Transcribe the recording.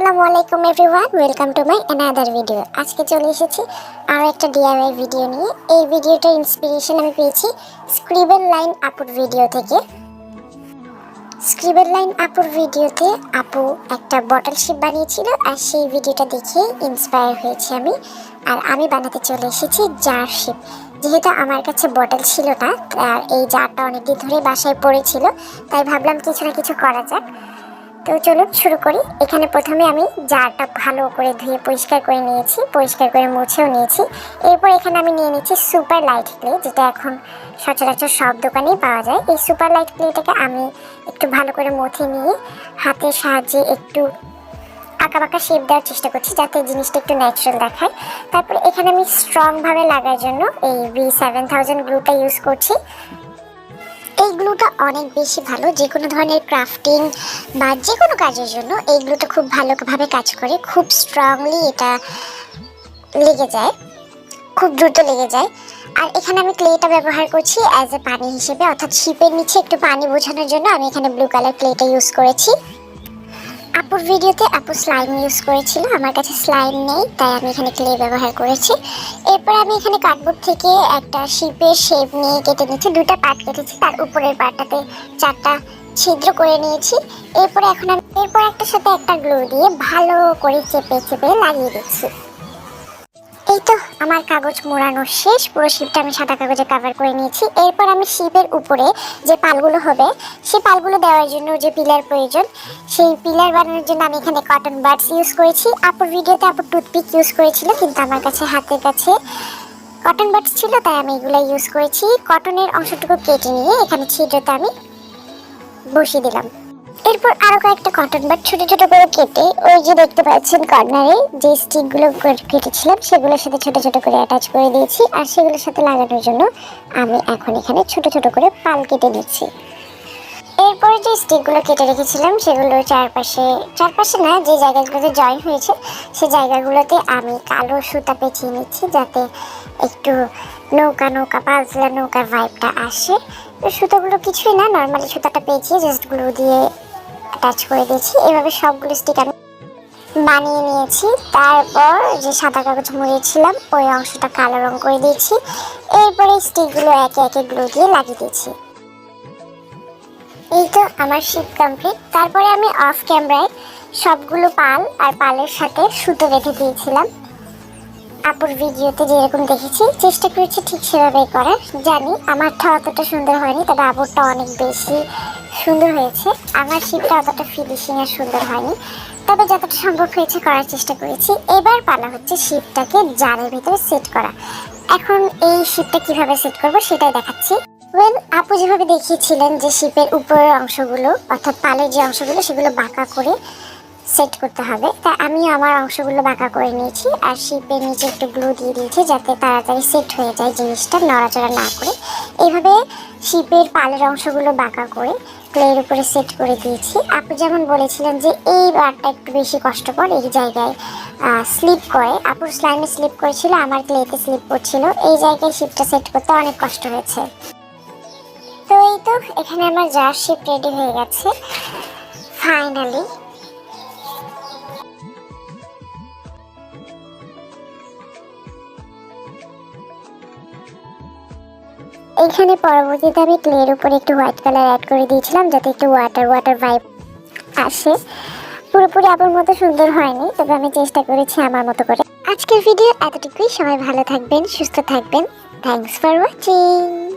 আসসালামু আলাইকুম everyone, welcome to my another video. আজকে চলে এসেছি আরও একটা ডিআইওয়াই ভিডিও নিয়ে। এই ভিডিওটার ইন্সপিরেশন আমি পেয়েছি স্ক্রিবেল লাইন আপুর ভিডিও থেকে। স্ক্রিবেল লাইন আপুর ভিডিওতে আপু একটা বটল শিপ বানিয়েছিল আর সেই ভিডিওটা দেখে ইন্সপায়ার হয়েছি আমি। আর আমি বানাতে চলে এসেছি জার শিপ যেহেতু আমার কাছে বটল ছিল না আর এই জারটা অনেকদিন ধরে বাসায় পড়েছিল, তাই ভাবলাম কিছু না কিছু করা যাক। তো চলুন শুরু করি। এখানে প্রথমে আমি জারটা ভালো করে ধুয়ে পরিষ্কার করে নিয়েছি, পরিষ্কার করে মুছেও নিয়েছি। এরপর এখানে আমি নিয়ে নিচ্ছি সুপার লাইট ক্লে, যেটা এখন সচরাচর সব দোকানেই পাওয়া যায়। এই সুপার লাইট ক্লেটাকে আমি একটু ভালো করে মুছে নিয়ে হাতের সাহায্যে একটু আঁকা বাঁকা শেপ দেওয়ার চেষ্টা করছি, যাতে জিনিসটা একটু ন্যাচারাল দেখায়। তারপরে এখানে আমি স্ট্রংভাবে লাগার জন্য এই V seven thousand gluta use করছি। এই গ্লুটা অনেক বেশি ভালো। যে কোনো ধরনের ক্রাফটিং বা যে কোনো কাজের জন্য এই গ্লুটা খুব ভালোভাবে কাজ করে, খুব স্ট্রংলি এটা লেগে যায়, খুব দ্রুত লেগে যায়। আর এখানে আমি ক্লেটা ব্যবহার করছি অ্যাজ এ পানি হিসেবে, অর্থাৎ শিপের নিচে একটু পানি বোঝানোর জন্য আমি এখানে ব্লু কালার ক্লেটা ইউজ করেছি। আপুর ভিডিওতে আপু স্লাইম ইউজ করেছিল, আমার কাছে স্লাইম নেই, তাই আমি এখানে ক্লে ব্যবহার করেছি। এরপর আমি এখানে কার্ডবোর্ড থেকে একটা শিপের শেপ নিয়ে কেটে নিয়েছি দুটা পার্ট কেটেছি, তার উপরের পার্টটাতে চারটা ছিদ্র করে নিয়েছি। এরপরে এখন আমি এরপর একটা সাথে একটা গ্লো দিয়ে ভালো করে চেপে চেপে লাগিয়ে দিচ্ছি। আমার কাগজ মোড়ানো শেষ পুরো শিপটা আমি সাদা কাগজে কাভার করে নিয়েছি। এরপর আমি শিপের উপরে যে পালগুলো হবে সেই পালগুলো দেওয়ার জন্য যে পিলার প্রয়োজন, সেই পিলার বানানোর জন্য আমি এখানে কটন বাডস ইউজ করেছি। আপুর ভিডিওতে আপুর টুথপিক ইউজ করেছিল, কিন্তু আমার কাছে হাতের কাছে কটন বাডস ছিল, তাই আমি এগুলো ইউজ করেছি। কটনের অংশটুকু কেটে নিয়ে এখানে ছিদ্রতে আমি বসিয়ে দিলাম। এরপর আরও কয়েকটা কটন বাট ছোট ছোট করে কেটে ওই যে দেখতে পাচ্ছেন কর্নারে যে স্টিকগুলো কেটেছিলাম, সেগুলোর সাথে ছোট ছোট করে অ্যাটাচ করে দিয়েছি আর সেগুলোর সাথে লাগানোর জন্য আমি এখন এখানে ছোট ছোট করে পাল কেটে নিচ্ছি। এরপরে যে স্টিকগুলো কেটে রেখেছিলাম, সেগুলো চারপাশে চারপাশে না, যে জায়গাগুলোতে জয়েন হয়েছে, সে জায়গাগুলোতে আমি কালো সুতা পেঁচিয়ে নিচ্ছি যাতে একটু নৌকা নৌকা পালতলা নৌকার ভাইবটা আসে। তো সুতোগুলো কিছুই না নর্মালি সুতাটা পেঁচিয়ে জাস্ট দিয়ে অ্যাটাচ করে দিয়েছি। এভাবে সবগুলো স্টিক আমি বানিয়ে নিয়েছি। তারপর যে সাদা কাগজ মুড়িয়েছিলাম, ওই অংশটা কালো রং করে দিয়েছি। এরপরে স্টিকগুলো একে একে গ্লু দিয়ে লাগিয়ে দিয়েছি। এই তো আমার শীত কমপ্লিট তারপরে আমি অফ ক্যামেরায় সবগুলো পাল আর পালের সাথে সুতো বেঁধে দিয়েছিলাম। আপুর ভিডিওতে যেরকম দেখেছি, চেষ্টা করেছি ঠিক সেভাবেই করার। জানি আমারটা অতটা সুন্দর হয়নি, তবে আপুরটা অনেক বেশি সুন্দর হয়েছে। আমার শিপটা অতটা ফিনিশিং আর সুন্দর হয়নি। তবে যতটা সম্ভব হয়েছে করার চেষ্টা করেছি। এবার পালা হচ্ছে শিপটাকে জারের ভিতরে সেট করা। এখন এই শিপটা কীভাবে সেট করব সেটাই দেখাচ্ছি। ওয়েল আপু যেভাবে দেখিয়েছিলেন যে শিপের উপরের অংশগুলো, অর্থাৎ পালের যে অংশগুলো, সেগুলো বাঁকা করে সেট করতে হবে। তা আমি আমার অংশগুলো বাঁকা করে নিয়েছি আর শিপের নিচে একটু গ্লু দিয়ে দিয়েছি যাতে তাড়াতাড়ি সেট হয়ে যায় জিনিসটা নড়াচড়া না করে। এইভাবে শিপের পালের অংশগুলো বাঁকা করে ক্লের উপরে সেট করে দিয়েছি। আপু যেমন বলেছিলেন যে এই বারটা একটু বেশি কষ্টকর, এই জায়গায় স্লিপ করে। আপুর স্লাইমে স্লিপ করেছিল, আমার ক্লেতে স্লিপ করছিল। এই জায়গায় শিপটা সেট করতে অনেক কষ্ট হয়েছে। তো এই তো, এখানে আমার জার শিপ রেডি হয়ে গেছে। ফাইনালি এখানে পরবর্তীতে আমি ক্লের উপরে একটু হোয়াইট কালার অ্যাড করে দিয়েছিলাম যাতে একটু ওয়াটার ওয়াটার ভাইব আসে। পুরোপুরি আপনার মতো সুন্দর হয়নি, তবে আমি চেষ্টা করেছি আমার মতো করে। আজকের ভিডিও এতটুকুই। সবাই ভালো থাকবেন, সুস্থ থাকবেন। Thanks for watching